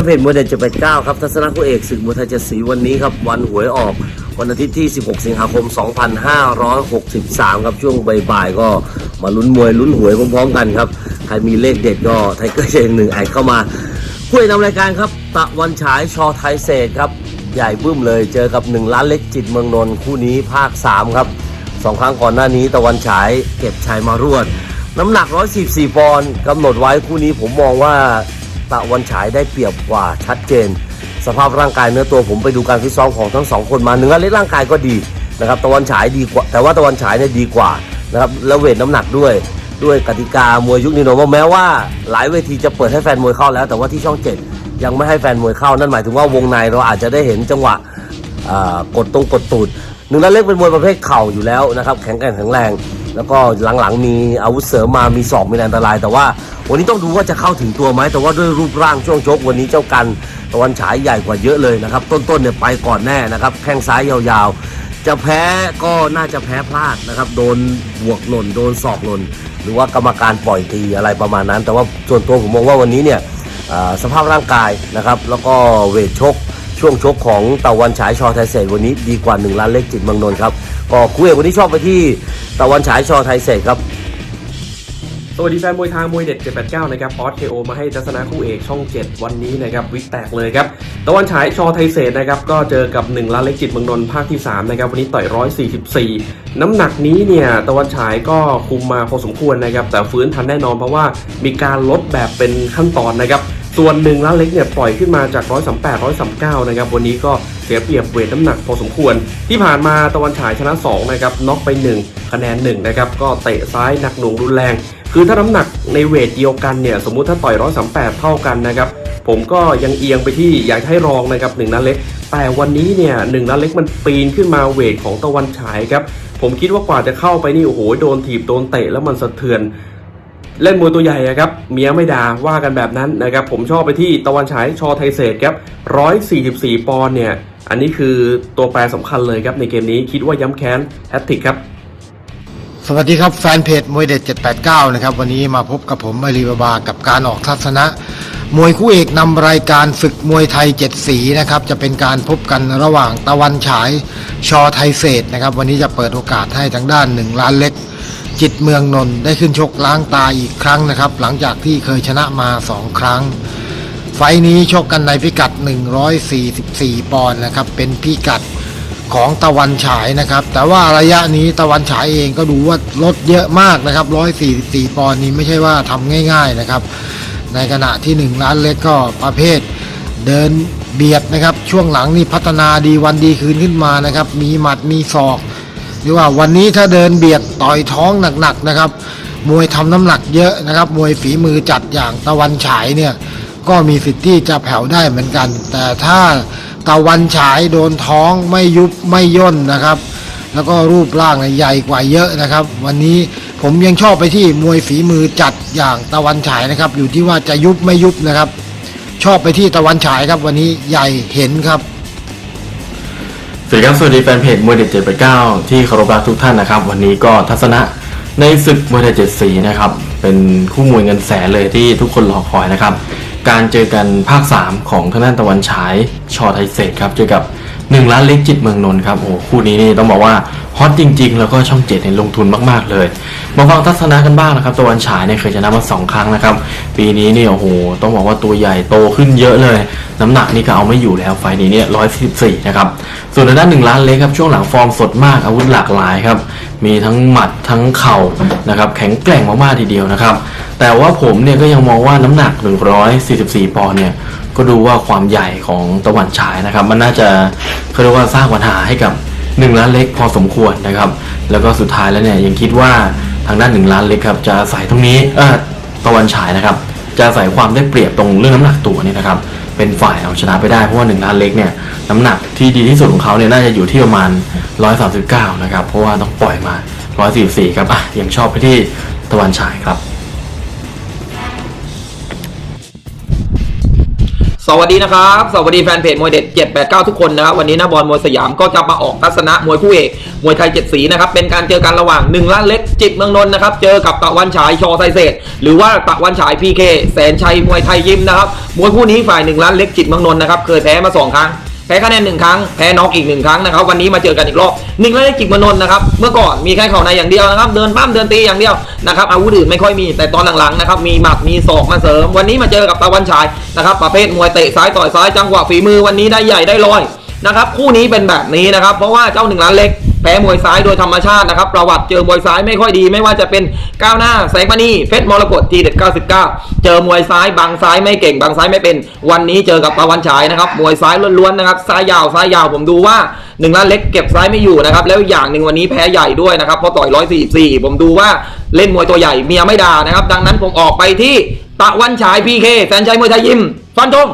นเพจมวยเด็ดเจ็ดแปดเก้าครับ ทัศนะคู่เอกศึกมวยไทยเจ็ดสีวันนี้ครับ วันหวยออก วันอาทิตย์ที่ 16 สิงหาคม 2563 ครับ ช่วงบ่ายๆก็มาลุ้นมวยลุ้นหวยพร้อมๆกันครับ ใครมีเลขเด็ดก็ไทเกอร์เชงหนึ่งไอเข้ามาคู่เอกนำรายการครับ ตะวันฉายชอไทยเศษครับ ใหญ่บึ้มเลยเจอกับ 1 ล้านเล็กจิตเมืองนนท์คู่นี้ภาค 3 ครับสองครั้งก่อนหน้านี้ตะวันฉายเก็บชัยมารวด น้ำหนัก114ปอนด์กำหนดไว้คู่นี้ผมมองว่า ตะวันฉายได้เปรียบกว่าชัดเจน สภาพร่างกายเนื้อตัวผมไปดูการฟิตซ้อมของทั้งสองคนมาเนื้อเล็กร่างกายก็ดีนะครับตะวันฉายดีกว่า แต่ว่าตะวันฉายเนี่ยดีกว่านะครับแล้วเวทน้ำหนักด้วยด้วยกติกามวยยุคนี้โนว่าแม้ว่าหลายเวทีจะเปิดให้แฟนมวยเข้าแล้ว แต่ว่าที่ช่องเจ็ดยังไม่ให้แฟนมวยเข้านั่นหมายถึงว่าวงในเราอาจจะได้เห็นจังหวะกดตรงกดตูดหนึ่งล้นเล็กเป็นมวยประเภทเข่าอยู่แล้วนะครับแข็งแกร่งแข็งแรง แล้วก็หลังๆ มีอาวุธเสริมมามีศอกมีอันตราย แต่ว่าวันนี้ต้องดูว่าจะเข้าถึงตัวไหมแต่ว่าด้วยรูปร่างช่วงชกวันนี้เจ้ากันตะวันฉายใหญ่กว่าเยอะเลยนะครับ ต้นๆเนี่ยไปก่อนแน่นะครับแข้งซ้ายยาวๆ จะแพ้ก็น่าจะแพ้พลาดนะครับโดนบวกหล่นโดนศอกหล่นหรือว่ากรรมการปล่อยตีอะไรประมาณนั้น แต่ว่าส่วนตัวผมมองว่าวันนี้เนี่ยสภาพร่างกายนะครับ แล้วก็เวทชกช่วงชกของตะวันฉายชอไทยเศษวันนี้ดีกว่า1ล้านเล็กจิตเมืองนนท์ครับ ก็คู่เอกวันนี้ชอบไปที่ตะวันฉายชอไทยเศษครับสวัสดีแฟนมวยทางมวยเด็ด 789 นะครับออสเคโอมาให้ทัศนะคู่เอกช่อง 7 วันนี้นะครับวิกแตกเลยครับตะวันฉายชอไทยเศษนะครับก็เจอกับ1ล้านเล็กจิตเมืองนนท์ภาคที่ 3 นะครับวันนี้ต่อย 144 น้ำหนักนี้เนี่ยตะวันฉายก็คุมมาพอสมควรนะครับแต่ฟื้นทันแน่นอนเพราะว่ามีการลดแบบเป็นขั้นตอนนะครับส่วนหนึ่งล้านเล็กเนี่ยปล่อยขึ้นมาจาก 138 139 นะครับวันนี้ก็ สียเปรียบเวทน้ำหนักพอสมควร ที่ผ่านมาตะวันฉายชนะ2นะครับน็อกไป 1 คะแนน1นะครับก็เตะซ้ายหนักหน่วงรุนแรง คือถ้าน้ำหนักในเวทเดียวกันเนี่ยสมมุติถ้าต่อย138เท่ากันนะครับผมก็ยังเอียงไปที่อยากให้รองนะครับหนึ่งนัดเล็ก แต่วันนี้เนี่ยหนึ่งนัดเล็กมันปีนขึ้นมาเวทของตะวันฉายครับผมคิดว่ากว่าจะเข้าไปนี่โอ้โหโดนถีบโดนเตะแล้วมันสะเทือนเล่นมวยตัวใหญ่ครับเมียไม่ด่าว่ากันแบบนั้นนะครับผมชอบไปที่ตะวันฉายชอไทยเศษครับ144 ปอนด์เนี่ย อันนี้คือตัวแปรสำคัญเลยครับในเกมนี้คิดว่าย้ำแค้นแฮตติกครับ สวัสดีครับแฟนเพจมวยเด็ด 789 นะครับ วันนี้มาพบกับผมอลีบาบากับการออกทัศนะ มวยคู่เอกนำรายการฝึกมวยไทย 7 สีนะครับ จะเป็นการพบกันระหว่างตะวันฉายชอไทยเศษนะครับ วันนี้จะเปิดโอกาสให้ทางด้าน 1 ล้านเล็ก จิตเมืองนนท์ได้ขึ้นชกล้างตาอีกครั้งนะครับ หลังจากที่เคยชนะมา 2 ครั้ง ไฟนี้ชกกันในพิกัด 144 ปอนด์นะครับ เป็นพิกัดของตะวันฉายนะครับ แต่ว่าระยะนี้ตะวันฉายเองก็ดูว่าลดเยอะมากนะครับ 144 ปอนด์นี้ไม่ใช่ว่าทำง่าย ๆนะครับ ในขณะที่ 1 ล้านเล็กก็ประเภทเดินเบียดนะครับ ช่วงหลังนี่พัฒนาดีวันดีคืนขึ้นมานะครับ มีหมัดมีศอกหรือว่าวันนี้ถ้าเดินเบียดต่อยท้องหนักๆนะครับ มวยทำน้ำหนักเยอะนะครับ มวยฝีมือจัดอย่างตะวันฉายเนี่ย ก็มีสิทธิ์ที่จะแผ่วได้เหมือนกัน แต่ถ้าตะวันฉายโดนท้องไม่ยุบไม่ย่นนะครับ แล้วก็รูปร่างใหญ่กว่าเยอะนะครับ วันนี้ผมยังชอบไปที่มวยฝีมือจัดอย่างตะวันฉายนะครับ อยู่ที่ว่าจะยุบไม่ยุบนะครับ ชอบไปที่ตะวันฉายครับ วันนี้ใหญ่เห็นครับสวัสดีครับสวัสดีแฟนเพจมวยเด็ด789ที่เคารพรักทุกท่านนะครับ วันนี้ก็ทัศนะในศึกมวยไทยเจ็ดสีนะครับ เป็นคู่มวยเงินแสนเลยที่ทุกคนรอคอยนะครับ การเจอกันภาค 3 ของทางด้านตะวันฉายชอไทยเศษครับเจอกับ 1ล้านเล็กจิตเมืองนนท์ครับโอ้โหคู่นี้นี่ต้องบอกว่าฮอตจริง ๆ แล้วก็ช่องเจ็ดเนี่ยลงทุนมากๆเลยมาฟังทัศนะกันบ้างนะครับตะวันฉายเนี่ยเคยชนะมาสองครั้งนะครับ ปีนี้นี่โอ้โหต้องบอกว่าตัวใหญ่โตขึ้นเยอะเลย น้ำหนักนี่ก็เอาไม่อยู่แล้วไฟนี้เนี่ยร้อยสิบสี่นะครับส่วนทางด้านหนึ่งล้านเล็กครับช่วงหลังฟอร์มสดมากอาวุธหลากหลายครับมีทั้งหมัดทั้งเข่านะครับแข็งแกร่งมากๆทีเดียวนะครับแต่ว่าผมเนี่ยก็ยังมองว่าน้ำหนัก 144 ปอนด์เนี่ย ก็ดูว่าความใหญ่ของตะวันฉายนะครับ มันน่าจะเขาเรียกว่าสร้างปัญหาให้กับ1ล้านเล็กพอสมควรนะครับ แล้วก็สุดท้ายแล้วเนี่ยยังคิดว่าทางด้าน1ล้านเล็กครับจะใส่ตรงนี้เออตะวันฉายนะครับ จะใส่ความได้เปรียบตรงเรื่องน้ำหนักตัวเนี่ยนะครับ เป็นฝ่ายเอาชนะไปได้เพราะว่า1ล้านเล็กเนี่ยน้ำหนักที่ดีที่สุดของเขาเนี่ยน่าจะอยู่ที่ประมาณ 139 นะครับ เพราะว่าต้องปล่อยมา 144 ครับอะยังชอบไปที่ตะวันฉายครับ สวัสดีนะครับ สวัสดีแฟนเพจมวยเด็ด 789 ทุกคนนะครับ วันนี้นะบอลมวยสยามก็จะมาออกทัศนะมวยคู่เอกมวยไทยเจ็ดสีนะครับ เป็นการเจอกันระหว่างหนึ่งล้านเล็กจิตเมืองนนท์นะครับ เจอกับตะวันฉายชอไซเศษหรือว่าตะวันฉายพีเคแสนชัยมวยไทยยิมนะครับ มวยคู่นี้ฝ่ายหนึ่งล้านเล็กจิตเมืองนนท์นะครับ เคยแพ้มาสองครั้ง พ้คะแนนหนึ่งครั้งแพ้น็อกอีกหนึ่งครั้งนะครับวันนี้มาเจอกันอีกรอบหนึ่งแล้วได้จิกมนนนะครับเมื่อก่อนมีแค่เข่าในอย่างเดียวนะครับเดินปั้มเดินตีอย่างเดียวนะครับอาวุธอื่นไม่ค่อยมีแต่ตอนหลังๆนะครับมีหมัดมีศอกมาเสริม วันนี้มาเจอกับตะวันฉายนะครับประเภทมวยเตะซ้ายต่อยซ้ายจังหวะฝีมือวันนี้ได้ใหญ่ได้ลอยนะครับคู่นี้เป็นแบบนี้นะครับเพราะว่าเจ้าหนึ่งล้านเล็ก พ้มวยซ้ายโดยธรรมชาตินะครับ ประวัติเจอมวยซ้ายไม่ค่อยดี ไม่ว่าจะเป็นก้าวหน้าแสงมณีเพชรมรกตทีเด็ด99 เจอมวยซ้ายบางซ้ายไม่เก่งบางซ้ายไม่เป็น วันนี้เจอกับตะวันฉายนะครับมวยซ้ายล้วนๆนะครับซ้ายยาวซ้ายยาวผมดูว่าหนึ่งล้านเล็กเก็บซ้ายไม่อยู่นะครับแล้วอย่างหนึ่งวันนี้แพ้ใหญ่ด้วยนะครับเพราะต่อย144 ผมดูว่าเล่นมวยตัวใหญ่เมียไม่ด่านะครับ ดังนั้นผมออกไปที่ตะวันฉายพีเคแสนชัยมวยไทยยิมฟันธง